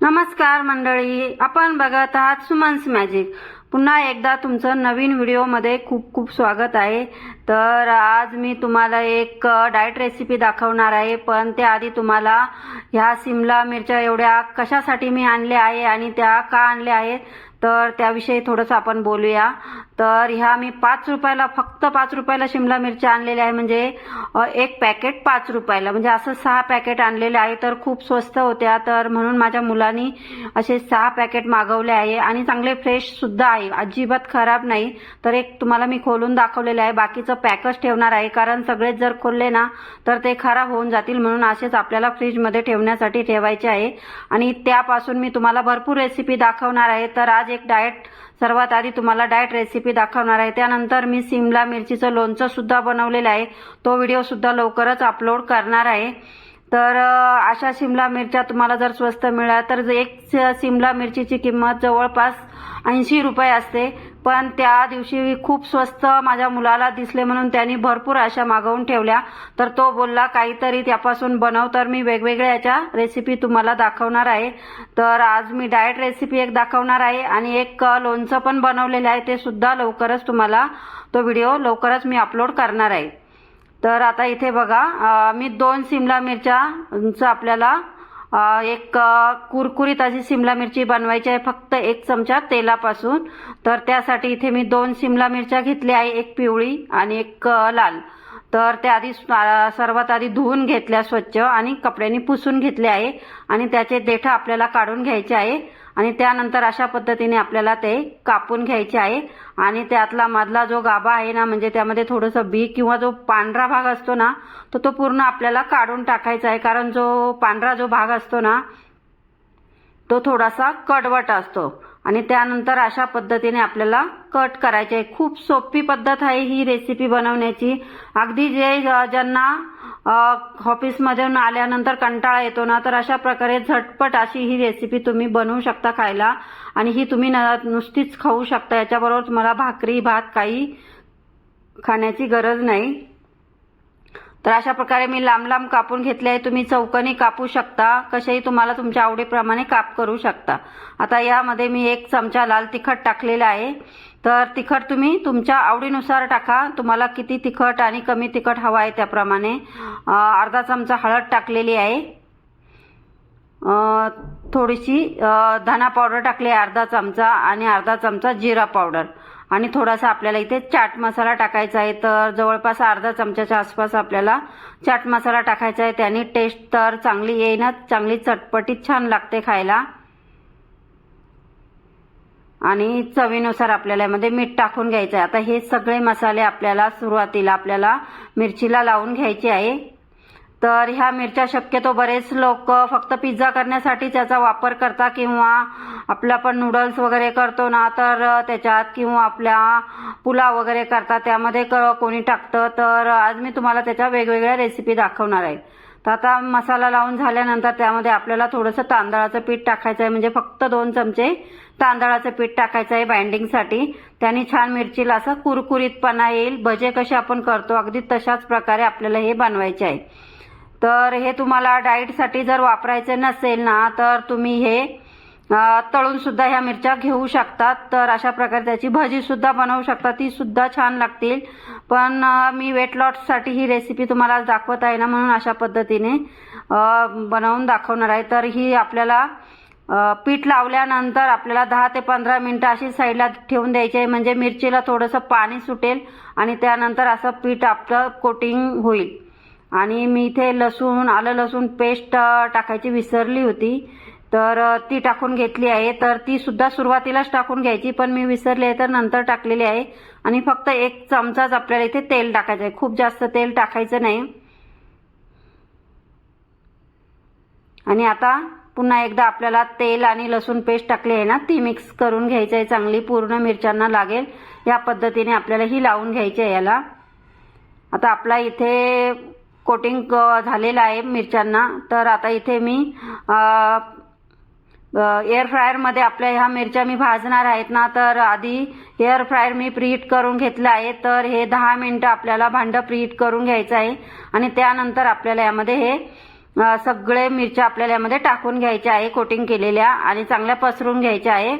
नमस्कार मंडळी. आपण बघत आहात सुमन्स मॅजिक. पुन्हा एकदा तुमचं नवीन व्हिडिओमध्ये खूप खूप स्वागत आहे. तर आज मी तुम्हाला एक डाएट रेसिपी दाखवणार आहे. पण त्याआधी तुम्हाला ह्या सिमला मिरच्या एवढ्या कशासाठी मी आणल्या आहे आणि त्या का आणल्या आहेत? तर त्याविषयी थोडंसं आपण बोलूया. तर ह्या मी पाच रुपयाला फक्त पाच रुपयाला शिमला मिरच्या आणलेल्या आहे. म्हणजे एक पॅकेट पाच रुपयाला. म्हणजे असं सहा पॅकेट आणलेले आहे तर खूप स्वस्त होत्या. तर म्हणून माझ्या मुलांनी असे सहा पॅकेट मागवले आहे. आणि चांगले फ्रेश सुद्धा आहे. अजिबात खराब नाही. तर एक तुम्हाला मी खोलून दाखवलेलं आहे. बाकीचं पॅकच ठेवणार आहे. कारण सगळेच जर खोलले ना तर ते खराब होऊन जातील. म्हणून असेच आपल्याला फ्रीजमध्ये ठेवण्यासाठी ठेवायचे आहे. आणि त्यापासून मी तुम्हाला भरपूर रेसिपी दाखवणार आहे. तर आज एक डाएट सर्वात आधी तुम्हाला डाएट रेसिपी दाखवणार आहे. त्यानंतर मी सिमला मिरचीचं लोणचं सुद्धा बनवलेलं आहे. तो व्हिडिओ सुद्धा लवकरच अपलोड करणार आहे. तर अशा शिमला मिरच्या तुम्हाला जर स्वस्त मिळाल्या तर एक शिमला मिरचीची किंमत जवळपास ऐंशी रुपये असते. पण त्या दिवशी खूप स्वस्त माझ्या मुलाला दिसले म्हणून त्यांनी भरपूर अशा मागवून ठेवल्या. तर तो बोलला काहीतरी त्यापासून बनव तर मी वेगवेगळ्या याच्या रेसिपी तुम्हाला दाखवणार आहे. तर आज मी डाएट रेसिपी एक दाखवणार आहे आणि एक लोणचं पण बनवलेलं आहे. ते सुद्धा लवकरच तुम्हाला तो व्हिडिओ लवकरच मी अपलोड करणार आहे. तर आता इथे बघा मी दोन सिमला मिरच्या आपल्याला एक कुरकुरीत अशी सिमला मिरची बनवायची आहे फक्त एक चमचा तेलापासून. तर त्यासाठी इथे मी दोन सिमला मिरच्या घेतल्या आहे एक पिवळी आणि एक लाल. तर त्या आधी सर्वात आधी धुवून घेतल्या स्वच्छ आणि कपड्यांनी पुसून घेतले आहे आणि त्याचे देठ आपल्याला काढून घ्यायचे आहे. आणि त्यानंतर अशा पद्धतीने आपल्याला ते कापून घ्यायचे आहे. आणि त्यातला मधला जो गाभा आहे ना म्हणजे त्यामध्ये थोडंसं बी किंवा जो पांढरा भाग असतो ना तो तो पूर्ण आपल्याला काढून टाकायचा आहे. कारण जो पांढरा जो भाग असतो ना तो थोडासा कडवट असतो. आणि त्यानंतर अशा पद्धतीने आपल्याला कट करायचे आहे. खूप सोपी पद्धत आहे ही रेसिपी बनवण्याची. अगदी जे ज्यांना ऑफिसमधून आल्यानंतर कंटाळा येतो ना तर अशा प्रकारे झटपट अशी ही रेसिपी तुम्ही बनवू शकता खायला. आणि ही तुम्ही न नुसतीच खाऊ शकता. याच्याबरोबर तुम्हाला भाकरी भात काही खाण्याची गरज नाही. तर अशा प्रकारे मी लांब लांब कापून घेतले आहे. तुम्ही चौकनी कापू शकता. कसेही तुम्हाला तुमच्या आवडीप्रमाणे काप करू शकता. आता यामध्ये मी एक चमचा लाल तिखट टाकलेला आहे. तर तिखट तुम्ही तुमच्या आवडीनुसार टाका. तुम्हाला किती तिखट आणि कमी तिखट हवा आहे त्याप्रमाणे. अर्धा चमचा हळद टाकलेली आहे. थोडीशी धना पावडर टाकली आहे अर्धा चमचा आणि अर्धा चमचा जिरा पावडर. आणि थोडासा आपल्याला इथे चाट मसाला टाकायचा आहे. तर जवळपास अर्धा चमच्याच्या आसपास आपल्याला चाट मसाला टाकायचा आहे. त्याने टेस्ट तर चांगली येईनच चांगली चटपटीत छान लागते खायला. आणि चवीनुसार आपल्याला यामध्ये मीठ टाकून घ्यायचं आहे. आता हे सगळे मसाले आपल्याला सुरुवातीला आपल्याला मिरचीला लावून घ्यायचे आहे. तर ह्या मिरच्या शक्यतो बरेच लोक फक्त पिझ्झा करण्यासाठी त्याचा वापर करतात किंवा आपलं आपण नूडल्स वगैरे करतो ना तर त्याच्यात किंवा आपल्या पुलाव वगैरे करतात त्यामध्ये क- कोणी टाकतं. तर आज मी तुम्हाला त्याच्या वेगवेगळ्या रेसिपी दाखवणार आहे. तर आता मसाला लावून झाल्यानंतर त्यामध्ये आपल्याला थोडंसं तांदळाचं पीठ टाकायचं आहे. म्हणजे फक्त दोन चमचे तांदळाचं पीठ टाकायचं आहे बाइंडिंगसाठी त्याने छान मिरचीला असं कुरकुरीतपणा येईल. भजे कसे आपण करतो अगदी तशाच प्रकारे आपल्याला हे बनवायचे आहे. तर हे तुम्हाला डाएटसाठी जर वापरायचे नसेल ना तर तुम्ही हे तळून सुद्धा ह्या मिरच्या घेऊ शकतात. तर अशा प्रकारे त्याची भजी सुद्धा बनवू शकता. ती सुद्धा छान लागतील. पण मी वेट लॉससाठी ही रेसिपी तुम्हाला दाखवत आहे ना म्हणून अशा पद्धतीने बनवून दाखवणार आहे. तर ही आपल्याला पीठ लावल्यानंतर आपल्याला दहा ते पंधरा मिनटं अशी साईडला ठेवून द्यायची आहे. म्हणजे मिरचीला थोडंसं पाणी सुटेल आणि त्यानंतर असं पीठ आपलं कोटिंग होईल. आणि मी इथे लसूण आलं लसूण पेस्ट टाकायची विसरली होती. तर ती टाकून घेतली आहे. तर ती सुद्धा सुरुवातीलाच टाकून घ्यायची पण मी विसरली आहे तर नंतर टाकलेली आहे. आणि फक्त एक चमचाच आपल्याला इथे तेल टाकायचं आहे. खूप जास्त तेल टाकायचं नाही. आणि आता पुन्हा एकदा आपल्याला तेल आणि लसूण पेस्ट टाकली आहे ना ती मिक्स करून घ्यायची आहे. चांगली पूर्ण मिरच्यांना लागेल. या पद्धतीने आपल्याला ही लावून घ्यायची आहे याला. आता आपला इथे कोटिंग झालेलं आहे मिरच्यांना. तर आता इथे मी एअर फ्रायरमध्ये आपल्या ह्या मिरच्या मी भाजणार आहेत ना तर आधी एअर फ्रायर मी प्रीहीट करून घेतलं आहे. तर हे दहा मिनटं आपल्याला भांडं प्रीहीट करून घ्यायचं आहे. आणि त्यानंतर आपल्याला यामध्ये हे सगळे मिरच्या आपल्याला यामध्ये टाकून घ्यायच्या आहे कोटिंग केलेल्या आणि चांगल्या पसरून घ्यायच्या आहे.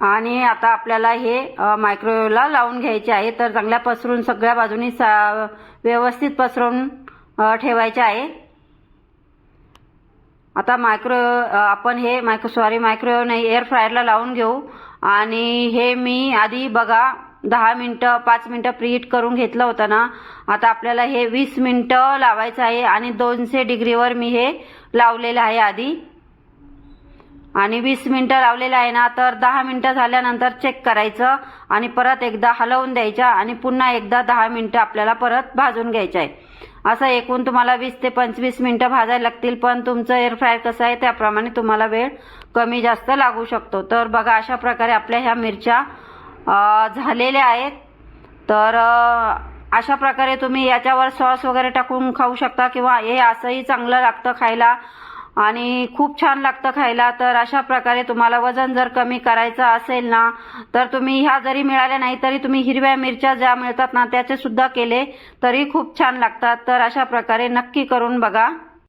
आणि आता आपल्याला हे मायक्रोवेव्हला लावून घ्यायचे आहे. तर चांगल्या पसरून सगळ्या बाजूनी सा व्यवस्थित पसरून ठेवायचे आहे. आता मायक्रो आपण हे मायक्रो सॉरी मायक्रोवेव्ह नाही एअर फ्रायरला लावून घेऊ. आणि हे मी आधी बघा दहा मिनटं पाच मिनटं प्रीहीट करून घेतलं होतं ना. आता आपल्याला हे वीस मिनटं लावायचं आहे आणि दोनशे डिग्रीवर मी हे लावलेलं आहे आधी. आणि वीस मिनटं लावलेलं आहे ना तर दहा मिनटं झाल्यानंतर चेक करायचं आणि परत एकदा हलवून द्यायच्या आणि पुन्हा एकदा दहा मिनटं आपल्याला परत भाजून घ्यायचं आहे. असं एकूण तुम्हाला वीस ते पंचवीस मिनटं भाजायला लागतील पण तुमचं एअर फ्रायर कसं आहे त्याप्रमाणे तुम्हाला वेळ कमी जास्त लागू शकतो. तर बघा अशा प्रकारे आपल्या ह्या मिरच्या झालेल्या आहेत. तर अशा प्रकारे तुम्ही याच्यावर सॉस वगैरे टाकून खाऊ शकता किंवा हे असंही चांगलं लागतं खायला. आणि खूप छान लागतं खायला. तर अशा प्रकारे तुम्हाला वजन जर कमी करायचं असेल ना तर तुम्ही ह्या जरी मिळाल्या नाही तरी तुम्ही हिरव्या मिरच्या ज्या मिळतात ना त्याचे सुद्धा केले तरी खूप छान लागतात. तर अशा प्रकारे नक्की करून बघा.